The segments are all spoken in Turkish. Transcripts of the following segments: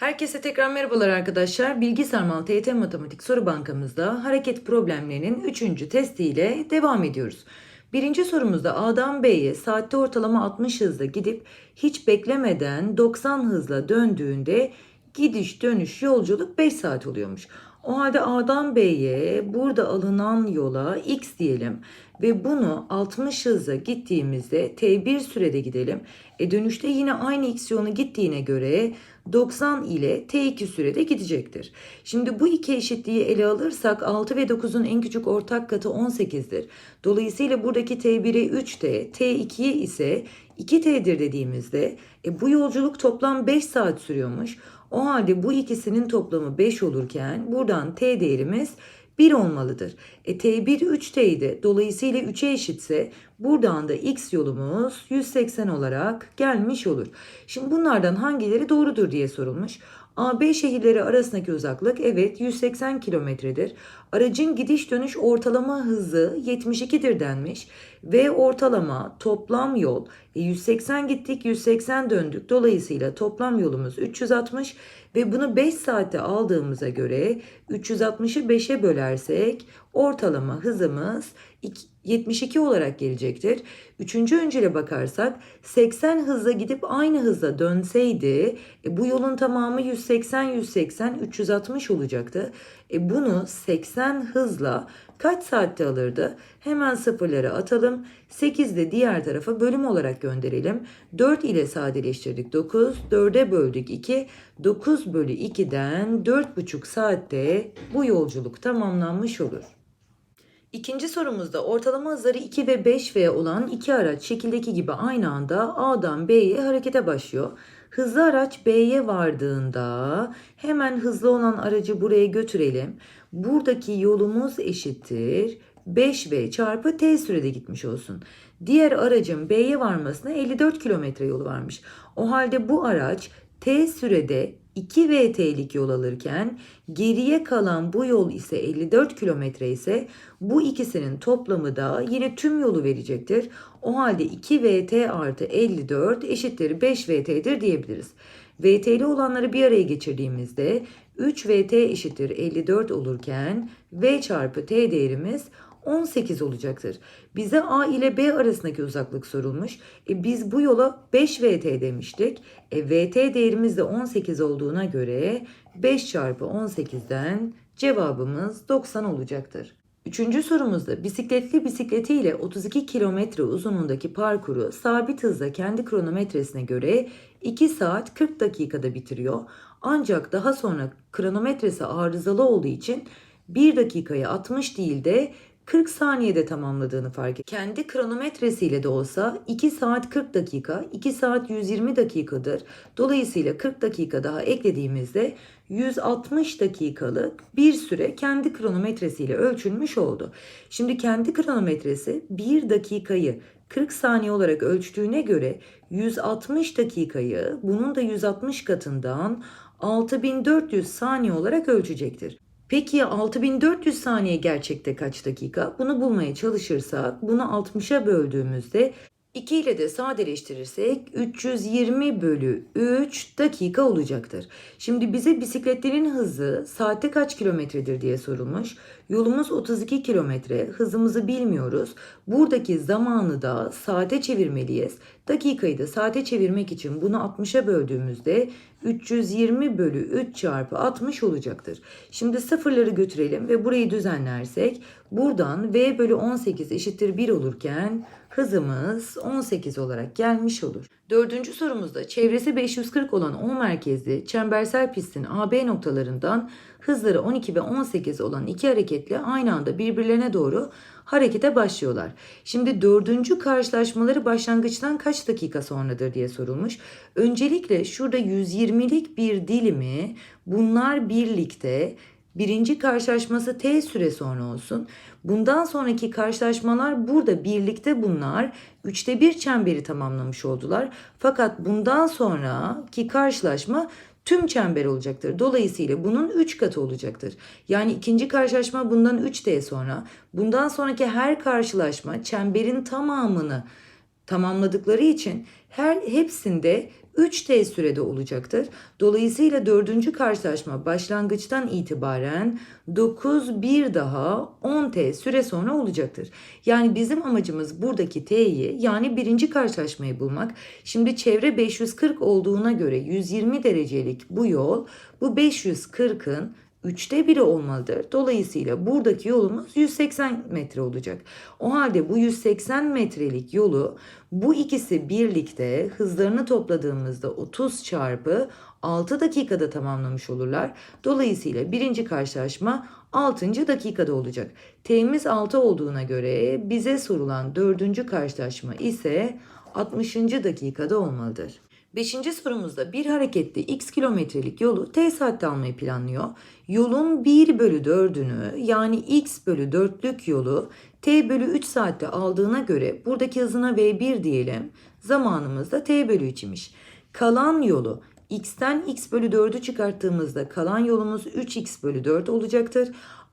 Herkese tekrar merhabalar arkadaşlar. Bilgi Sarmal TYT Matematik Soru Bankamızda hareket problemlerinin 3. testiyle devam ediyoruz. Birinci sorumuzda A'dan B'ye saatte ortalama 60 hızla gidip hiç beklemeden 90 hızla döndüğünde gidiş dönüş yolculuk 5 saat oluyormuş. O halde A'dan B'ye burada alınan yola x diyelim ve bunu 60 hızla gittiğimizde T1 sürede gidelim. E dönüşte yine aynı x yolunu gittiğine göre 90 ile T2 sürede gidecektir. Şimdi bu iki eşitliği ele alırsak 6 ve 9'un en küçük ortak katı 18'dir. Dolayısıyla buradaki T1'e 3T, T2'ye ise 2T'dir dediğimizde e, bu yolculuk toplam 5 saat sürüyormuş. O halde bu ikisinin toplamı 5 olurken buradan T değerimiz 1 olmalıdır. E, T1 3T idi. Dolayısıyla 3'e eşitse buradan da X yolumuz 180 olarak gelmiş olur. Şimdi bunlardan hangileri doğrudur diye sorulmuş. AB şehirleri arasındaki uzaklık evet 180 kilometredir. Aracın gidiş dönüş ortalama hızı 72'dir denmiş. Ve ortalama toplam yol e, 180 gittik 180 döndük. Dolayısıyla toplam yolumuz 360 ve bunu 5 saatte aldığımıza göre 360'ı 5'e bölersek ortalama hızımız 72 olarak gelecektir. Üçüncü öncele bakarsak 80 hızla gidip aynı hızla dönseydi e, bu yolun tamamı 180 180 360 olacaktı. E, bunu 80 hızla kaç saatte alırdı? Hemen sıfırları atalım. 8 de diğer tarafa bölüm olarak gönderelim. 4 ile sadeleştirdik 9. 4'e böldük 2. 9 bölü 2'den 4,5 saatte bu yolculuk tamamlanmış olur. İkinci sorumuzda ortalama hızları 2 ve 5V olan iki araç şekildeki gibi aynı anda A'dan B'ye harekete başlıyor. Hızlı araç B'ye vardığında hemen hızlı olan aracı buraya götürelim. Buradaki yolumuz eşittir 5V çarpı T sürede gitmiş olsun. Diğer aracın B'ye varmasına 54 kilometre yolu varmış. O halde bu araç T sürede 2 VT'lik yol alırken geriye kalan bu yol ise 54 kilometre ise bu ikisinin toplamı da yine tüm yolu verecektir. O halde 2 VT artı 54 eşittir 5 VT'dir diyebiliriz. VT'li olanları bir araya geçirdiğimizde 3 VT eşittir 54 olurken V çarpı T değerimiz 18 olacaktır. Bize A ile B arasındaki uzaklık sorulmuş. E biz bu yola 5 VT demiştik. E VT değerimiz de 18 olduğuna göre 5 çarpı 18'den cevabımız 90 olacaktır. Üçüncü sorumuzda bisikletli bisikleti ile 32 kilometre uzunluğundaki parkuru sabit hızla kendi kronometresine göre 2 saat 40 dakikada bitiriyor. Ancak daha sonra kronometresi arızalı olduğu için 1 dakikayı 60 değil de 40 saniyede tamamladığını fark et. Kendi kronometresiyle de olsa 2 saat 40 dakika, 2 saat 120 dakikadır. Dolayısıyla 40 dakika daha eklediğimizde 160 dakikalık bir süre kendi kronometresiyle ölçülmüş oldu. Şimdi kendi kronometresi 1 dakikayı 40 saniye olarak ölçtüğüne göre 160 dakikayı bunun da 160 katından 6400 saniye olarak ölçecektir. Peki ya 6400 saniye gerçekte kaç dakika? Bunu bulmaya çalışırsak bunu 60'a böldüğümüzde 2 ile de sadeleştirirsek 320 bölü 3 dakika olacaktır. Şimdi bize bisikletlerin hızı saatte kaç kilometredir diye sorulmuş. Yolumuz 32 kilometre. Hızımızı bilmiyoruz. Buradaki zamanı da saate çevirmeliyiz. Dakikayı da saate çevirmek için bunu 60'a böldüğümüzde 320 bölü 3 çarpı 60 olacaktır. Şimdi sıfırları götürelim ve burayı düzenlersek buradan V bölü 18 eşittir 1 olurken hızımız 18 olarak gelmiş olur. Dördüncü sorumuzda çevresi 540 olan O merkezli çembersel pistin AB noktalarından hızları 12 ve 18 olan iki hareketli aynı anda birbirlerine doğru harekete başlıyorlar. Şimdi dördüncü karşılaşmaları başlangıçtan kaç dakika sonradır diye sorulmuş. Öncelikle şurada 120'lik bir dilimi bunlar birlikte Birinci karşılaşması T süre sonra olsun. Bundan sonraki karşılaşmalar burada birlikte bunlar üçte bir çemberi tamamlamış oldular. Fakat bundan sonraki karşılaşma tüm çember olacaktır. Dolayısıyla bunun 3 katı olacaktır. Yani ikinci karşılaşma bundan 3D sonra. Bundan sonraki her karşılaşma çemberin tamamını tamamladıkları için her hepsinde 3t sürede olacaktır. Dolayısıyla dördüncü karşılaşma başlangıçtan itibaren 9 bir daha 10t süre sonra olacaktır. Yani bizim amacımız buradaki t'yi yani birinci karşılaşmayı bulmak. Şimdi çevre 540 olduğuna göre 120 derecelik bu yol bu 540'ın üçte biri olmalıdır. Dolayısıyla buradaki yolumuz 180 metre olacak. O halde bu 180 metrelik yolu bu ikisi birlikte hızlarını topladığımızda 30 çarpı 6 dakikada tamamlamış olurlar. Dolayısıyla birinci karşılaşma 6. dakikada olacak. T'miz 6 olduğuna göre bize sorulan dördüncü karşılaşma ise 60. dakikada olmalıdır. Beşinci sorumuzda bir hareketli x kilometrelik yolu t saatte almayı planlıyor. Yolun 1 bölü 4'ünü yani x bölü 4'lük yolu t bölü 3 saatte aldığına göre buradaki hızına v1 diyelim. Zamanımız da t bölü 3 imiş. Kalan yolu x'ten x bölü 4'ü çıkarttığımızda kalan yolumuz 3x bölü 4 olacaktır.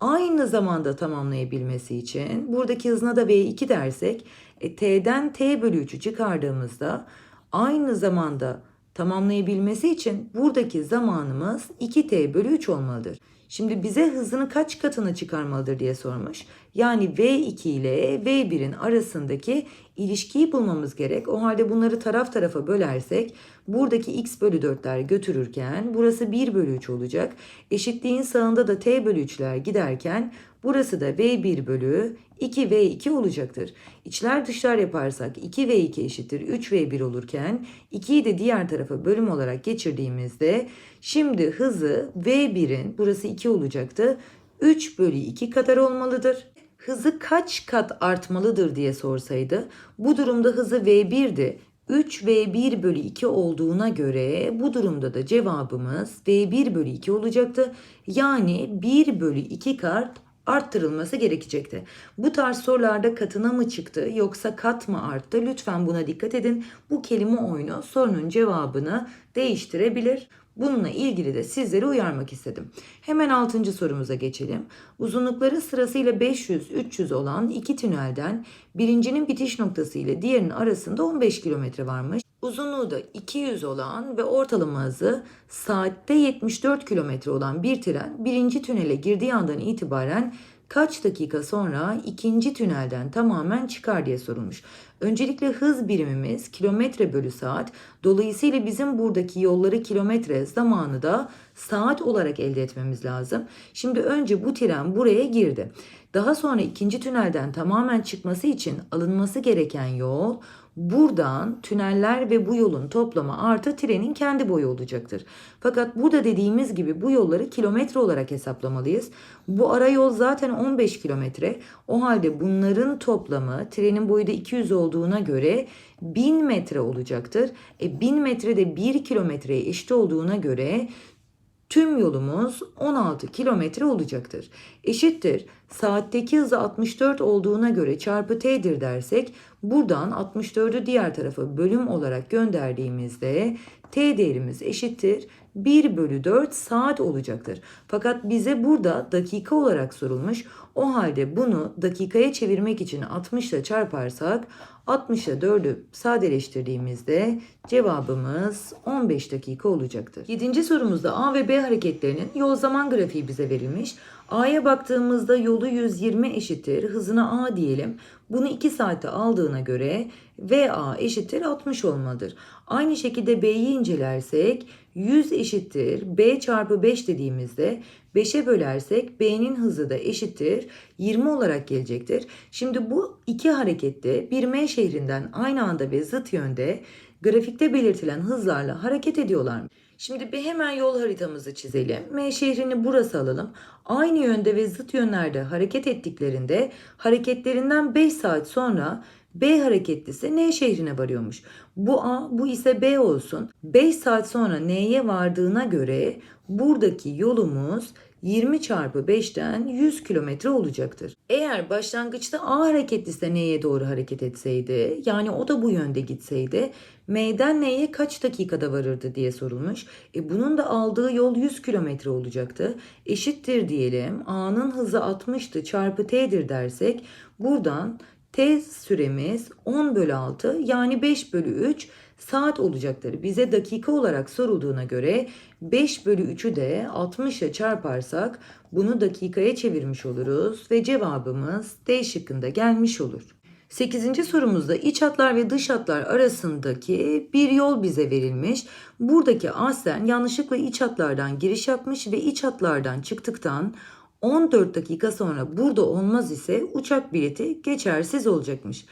Aynı zamanda tamamlayabilmesi için buradaki hızına da v2 dersek e, t'den t bölü 3'ü çıkardığımızda aynı zamanda tamamlayabilmesi için buradaki zamanımız 2t bölü 3 olmalıdır. Şimdi bize hızını kaç katını çıkarmalıdır diye sormuş. Yani V2 ile V1'in arasındaki ilişkiyi bulmamız gerek. O halde bunları taraf tarafa bölersek buradaki x bölü 4'ler götürürken burası 1 bölü 3 olacak. Eşitliğin sağında da t bölü 3'ler giderken burası da V1 bölü 2V2 olacaktır. İçler dışlar yaparsak 2V2 eşittir 3V1 olurken 2'yi de diğer tarafa bölüm olarak geçirdiğimizde şimdi hızı V1'in burası 2 olacaktı. 3 bölü 2 kadar olmalıdır. Hızı kaç kat artmalıdır diye sorsaydı bu durumda hızı V1'di. 3 V1 bölü 2 olduğuna göre bu durumda da cevabımız V1 bölü 2 olacaktı. Yani 1 bölü 2 kat arttırılması gerekecekti. Bu tarz sorularda katına mı çıktı yoksa kat mı arttı? Lütfen buna dikkat edin. Bu kelime oyunu sorunun cevabını değiştirebilir. Bununla ilgili de sizleri uyarmak istedim. Hemen 6. sorumuza geçelim. Uzunlukları sırasıyla 500-300 olan iki tünelden birincinin bitiş noktası ile diğerinin arasında 15 kilometre varmış. Uzunluğu da 200 olan ve ortalama hızı saatte 74 kilometre olan bir tren birinci tünele girdiği andan itibaren kaç dakika sonra ikinci tünelden tamamen çıkar diye sorulmuş. Öncelikle hız birimimiz kilometre bölü saat. Dolayısıyla bizim buradaki yolları kilometre zamanı da saat olarak elde etmemiz lazım. Şimdi önce bu tren buraya girdi. Daha sonra ikinci tünelden tamamen çıkması için alınması gereken yol buradan tüneller ve bu yolun toplamı artı trenin kendi boyu olacaktır. Fakat burada dediğimiz gibi bu yolları kilometre olarak hesaplamalıyız. Bu ara yol zaten 15 kilometre. O halde bunların toplamı trenin boyu da 200 olduğuna göre 1000 metre olacaktır. E 1000 metre de 1 kilometreye eşit olduğuna göre tüm yolumuz 16 kilometre olacaktır. Eşittir. Saatteki hızı 64 olduğuna göre çarpı t'dir dersek buradan 64'ü diğer tarafa bölüm olarak gönderdiğimizde t değerimiz eşittir 1 bölü 4 saat olacaktır. Fakat bize burada dakika olarak sorulmuş. O halde bunu dakikaya çevirmek için 60 ile çarparsak 60 ile 4'ü sadeleştirdiğimizde cevabımız 15 dakika olacaktır. 7. sorumuzda A ve B hareketlerinin yol zaman grafiği bize verilmiş. A'ya baktığımızda yolu 120 eşittir. Hızına A diyelim. Bunu 2 saate aldığına göre VA eşittir 60 olmalıdır. Aynı şekilde B'yi incelersek 100 eşittir B çarpı 5 dediğimizde 5'e bölersek B'nin hızı da eşittir 20 olarak gelecektir. Şimdi bu iki harekette bir M şehrinden aynı anda ve zıt yönde grafikte belirtilen hızlarla hareket ediyorlar. Şimdi bir hemen yol haritamızı çizelim. M şehrini burası alalım. Aynı yönde ve zıt yönlerde hareket ettiklerinde hareketlerinden 5 saat sonra B hareketlisi N şehrine varıyormuş. Bu A, bu ise B olsun. 5 saat sonra N'ye vardığına göre buradaki yolumuz 20 çarpı 5'ten 100 kilometre olacaktır. Eğer başlangıçta A hareketlisi de N'ye doğru hareket etseydi, yani o da bu yönde gitseydi, M'den N'ye kaç dakikada varırdı diye sorulmuş. E bunun da aldığı yol 100 kilometre olacaktı. Eşittir diyelim. A'nın hızı 60'tı çarpı T'dir dersek buradan T süremiz 10 bölü 6 yani 5 bölü 3 saat olacaktır. Bize dakika olarak sorulduğuna göre 5 bölü 3'ü de 60'a çarparsak bunu dakikaya çevirmiş oluruz ve cevabımız D şıkkında gelmiş olur. 8. sorumuzda iç hatlar ve dış hatlar arasındaki bir yol bize verilmiş. Buradaki aslen yanlışlıkla iç hatlardan giriş yapmış ve iç hatlardan çıktıktan 14 dakika sonra burada olmaz ise uçak bileti geçersiz olacakmış.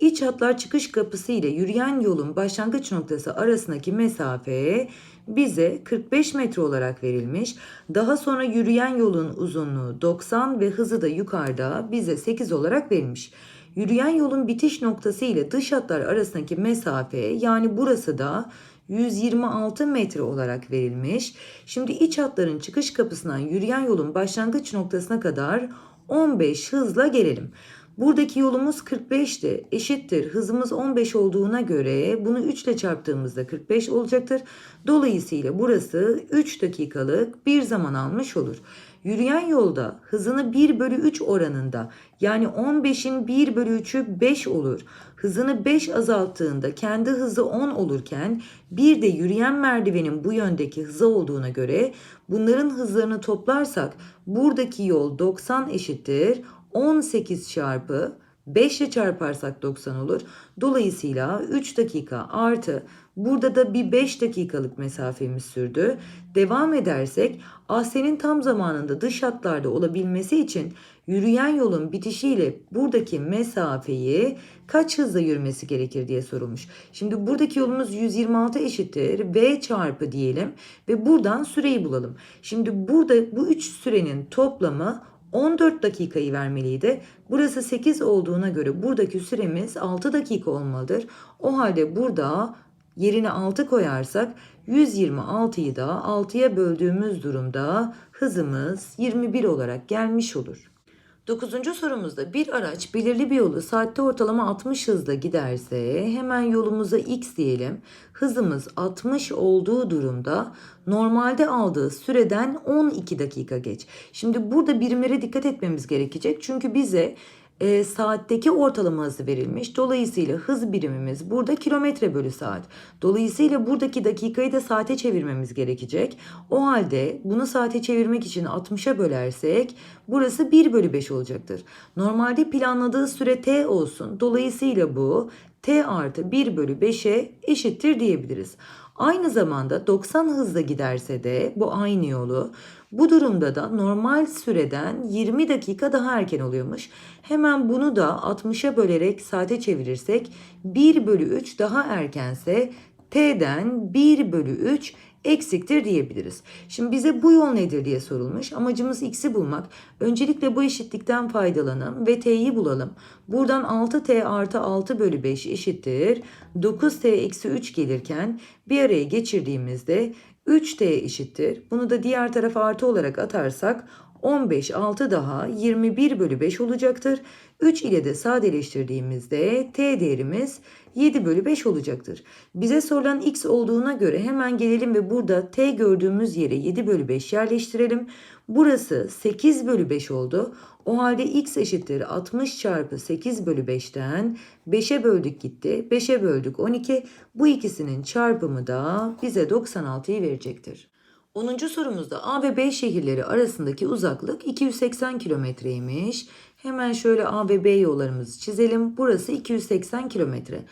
İç hatlar çıkış kapısı ile yürüyen yolun başlangıç noktası arasındaki mesafe bize 45 metre olarak verilmiş. Daha sonra yürüyen yolun uzunluğu 90 ve hızı da yukarıda bize 8 olarak verilmiş. Yürüyen yolun bitiş noktası ile dış hatlar arasındaki mesafe yani burası da 126 metre olarak verilmiş. Şimdi iç hatların çıkış kapısından yürüyen yolun başlangıç noktasına kadar 15 hızla gelelim. Buradaki yolumuz 45'ti. Eşittir. Hızımız 15 olduğuna göre bunu 3 ile çarptığımızda 45 olacaktır. Dolayısıyla burası 3 dakikalık bir zaman almış olur. Yürüyen yolda hızını 1 bölü 3 oranında yani 15'in 1 bölü 3'ü 5 olur. Hızını 5 azalttığında kendi hızı 10 olurken bir de yürüyen merdivenin bu yöndeki hızı olduğuna göre bunların hızlarını toplarsak buradaki yol 90 eşittir 18 çarpı 5 ile çarparsak 90 olur. Dolayısıyla 3 dakika artı burada da bir 5 dakikalık mesafemiz sürdü. Devam edersek Asya'nın tam zamanında dış hatlarda olabilmesi için yürüyen yolun bitişiyle buradaki mesafeyi kaç hızla yürümesi gerekir diye sorulmuş. Şimdi buradaki yolumuz 126 eşittir v çarpı diyelim ve buradan süreyi bulalım. Şimdi burada bu üç sürenin toplamı 14 dakikayı vermeliydi. Burası 8 olduğuna göre buradaki süremiz 6 dakika olmalıdır. O halde burada yerine 6 koyarsak 126'yı da 6'ya böldüğümüz durumda hızımız 21 olarak gelmiş olur. 9. sorumuzda bir araç belirli bir yolu saatte ortalama 60 hızla giderse hemen yolumuza x diyelim. Hızımız 60 olduğu durumda normalde aldığı süreden 12 dakika geç. Şimdi burada birimlere dikkat etmemiz gerekecek. Çünkü bize e, saatteki ortalama hızı verilmiş. Dolayısıyla hız birimimiz burada kilometre bölü saat. Dolayısıyla buradaki dakikayı da saate çevirmemiz gerekecek. O halde bunu saate çevirmek için 60'a bölersek burası 1 bölü 5 olacaktır. Normalde planladığı süre t olsun. Dolayısıyla bu t artı 1 bölü 5'e eşittir diyebiliriz. Aynı zamanda 90 hızla giderse de bu aynı yolu bu durumda da normal süreden 20 dakika daha erken oluyormuş. Hemen bunu da 60'a bölerek saate çevirirsek 1 bölü 3 daha erkense t'den 1 bölü 3 eksiktir diyebiliriz. Şimdi bize bu yol nedir diye sorulmuş. Amacımız x'i bulmak. Öncelikle bu eşitlikten faydalanalım ve t'yi bulalım. Buradan 6t artı 6 bölü 5 eşittir. 9t eksi 3 gelirken bir araya geçirdiğimizde 3t eşittir. Bunu da diğer tarafa artı olarak atarsak 15 6 daha 21 bölü 5 olacaktır. 3 ile de sadeleştirdiğimizde t değerimiz 7 bölü 5 olacaktır. Bize sorulan x olduğuna göre hemen gelelim ve burada t gördüğümüz yere 7 bölü 5 yerleştirelim. Burası 8 bölü 5 oldu. O halde x eşittir 60 çarpı 8 bölü 5'ten 5'e böldük gitti. 5'e böldük 12. Bu ikisinin çarpımı da bize 96'yı verecektir. 10. sorumuzda A ve B şehirleri arasındaki uzaklık 280 kilometreymiş. Hemen şöyle A ve B yollarımızı çizelim. Burası 280 kilometre.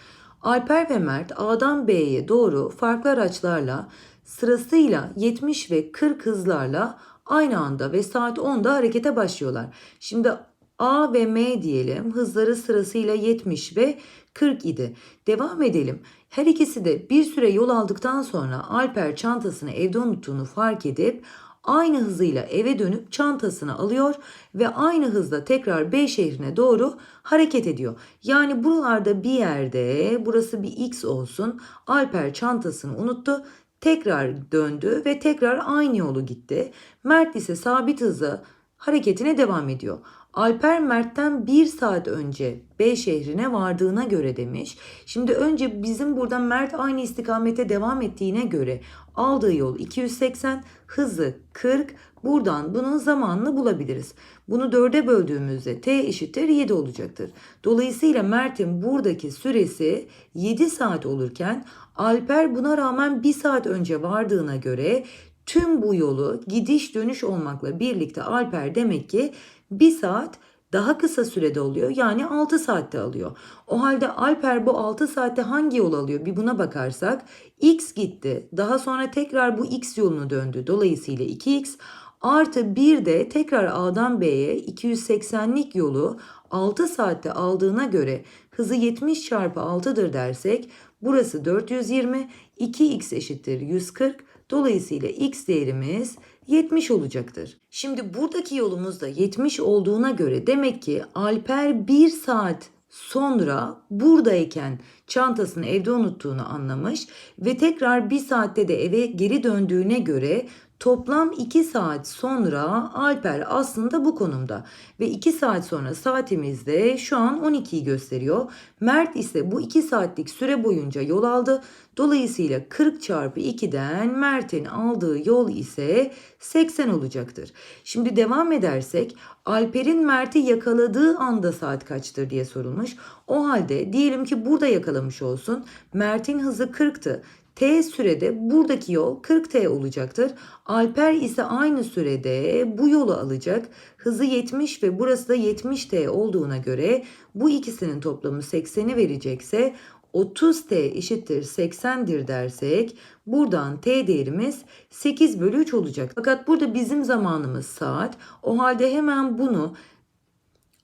Alper ve Mert A'dan B'ye doğru farklı araçlarla sırasıyla 70 ve 40 hızlarla aynı anda ve saat 10'da harekete başlıyorlar. Şimdi A ve M diyelim hızları sırasıyla 70 ve 40 idi. Devam edelim. Her ikisi de bir süre yol aldıktan sonra Alper çantasını evde unuttuğunu fark edip aynı hızıyla eve dönüp çantasını alıyor ve aynı hızla tekrar B şehrine doğru hareket ediyor. Yani buralarda bir yerde burası bir X olsun. Alper çantasını unuttu. Tekrar döndü ve tekrar aynı yolu gitti. Mert ise sabit hızla hareketine devam ediyor. Alper Mert'ten bir saat önce B şehrine vardığına göre demiş. Şimdi önce bizim burada Mert aynı istikamete devam ettiğine göre aldığı yol 280, hızı 40. Buradan bunun zamanını bulabiliriz. Bunu dörde böldüğümüzde t eşittir 7 olacaktır. Dolayısıyla Mert'in buradaki süresi 7 saat olurken Alper buna rağmen bir saat önce vardığına göre tüm bu yolu gidiş dönüş olmakla birlikte Alper demek ki bir saat daha kısa sürede oluyor. Yani 6 saatte alıyor. O halde Alper bu 6 saatte hangi yol alıyor? Bir buna bakarsak X gitti. Daha sonra tekrar bu X yolunu döndü. Dolayısıyla 2X artı bir de tekrar A'dan B'ye 280'lik yolu 6 saatte aldığına göre hızı 70 çarpı 6'dır dersek burası 420 2x eşittir 140 dolayısıyla x değerimiz 70 olacaktır. Şimdi buradaki yolumuz da 70 olduğuna göre demek ki Alper 1 saat sonra buradayken çantasını evde unuttuğunu anlamış ve tekrar 1 saatte de eve geri döndüğüne göre Toplam 2 saat sonra Alper aslında bu konumda ve 2 saat sonra saatimizde şu an 12'yi gösteriyor. Mert ise bu 2 saatlik süre boyunca yol aldı. Dolayısıyla 40 çarpı 2'den Mert'in aldığı yol ise 80 olacaktır. Şimdi devam edersek Alper'in Mert'i yakaladığı anda saat kaçtır diye sorulmuş. O halde diyelim ki burada yakalamış olsun. Mert'in hızı 40'tı. T sürede buradaki yol 40T olacaktır. Alper ise aynı sürede bu yolu alacak. Hızı 70 ve burası da 70T olduğuna göre bu ikisinin toplamı 80'i verecekse 30T eşittir 80'dir dersek buradan T değerimiz 8 bölü 3 olacak. Fakat burada bizim zamanımız saat. O halde hemen bunu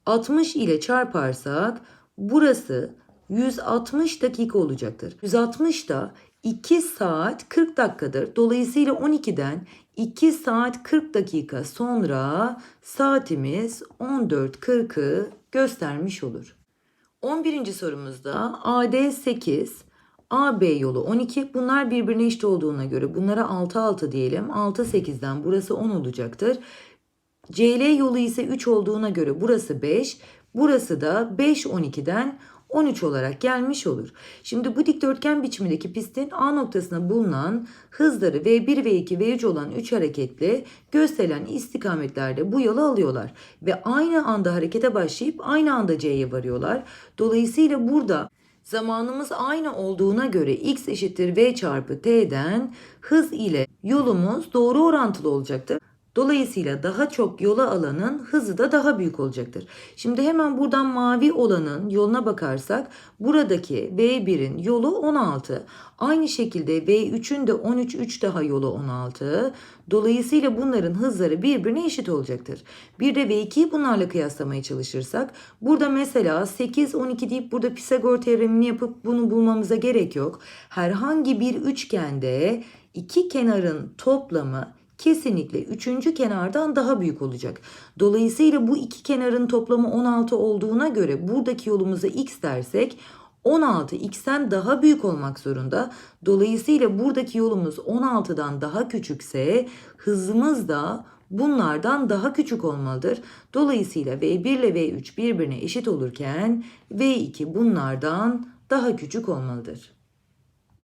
60 ile çarparsak burası 160 dakika olacaktır. 160 da 2 saat 40 dakikadır. Dolayısıyla 12'den 2 saat 40 dakika sonra saatimiz 14.40'ı göstermiş olur. 11. sorumuzda AD 8, AB yolu 12. Bunlar birbirine eşit olduğuna göre bunlara 6 6 diyelim. 6 8'den burası 10 olacaktır. CL yolu ise 3 olduğuna göre burası 5. Burası da 5 12'den 13 olarak gelmiş olur. Şimdi bu dikdörtgen biçimindeki pistin A noktasına bulunan hızları V1, V2, V3 olan 3 hareketli gösterilen istikametlerde bu yolu alıyorlar. Ve aynı anda harekete başlayıp aynı anda C'ye varıyorlar. Dolayısıyla burada zamanımız aynı olduğuna göre x eşittir v çarpı t'den hız ile yolumuz doğru orantılı olacaktır. Dolayısıyla daha çok yola alanın hızı da daha büyük olacaktır. Şimdi hemen buradan mavi olanın yoluna bakarsak buradaki V1'in yolu 16. Aynı şekilde V3'ün de 13 3 daha yolu 16. Dolayısıyla bunların hızları birbirine eşit olacaktır. Bir de V2'yi bunlarla kıyaslamaya çalışırsak burada mesela 8 12 deyip burada Pisagor teoremini yapıp bunu bulmamıza gerek yok. Herhangi bir üçgende iki kenarın toplamı kesinlikle üçüncü kenardan daha büyük olacak. Dolayısıyla bu iki kenarın toplamı 16 olduğuna göre buradaki yolumuza x dersek 16 x'ten daha büyük olmak zorunda. Dolayısıyla buradaki yolumuz 16'dan daha küçükse hızımız da bunlardan daha küçük olmalıdır. Dolayısıyla V1 ile V3 birbirine eşit olurken V2 bunlardan daha küçük olmalıdır.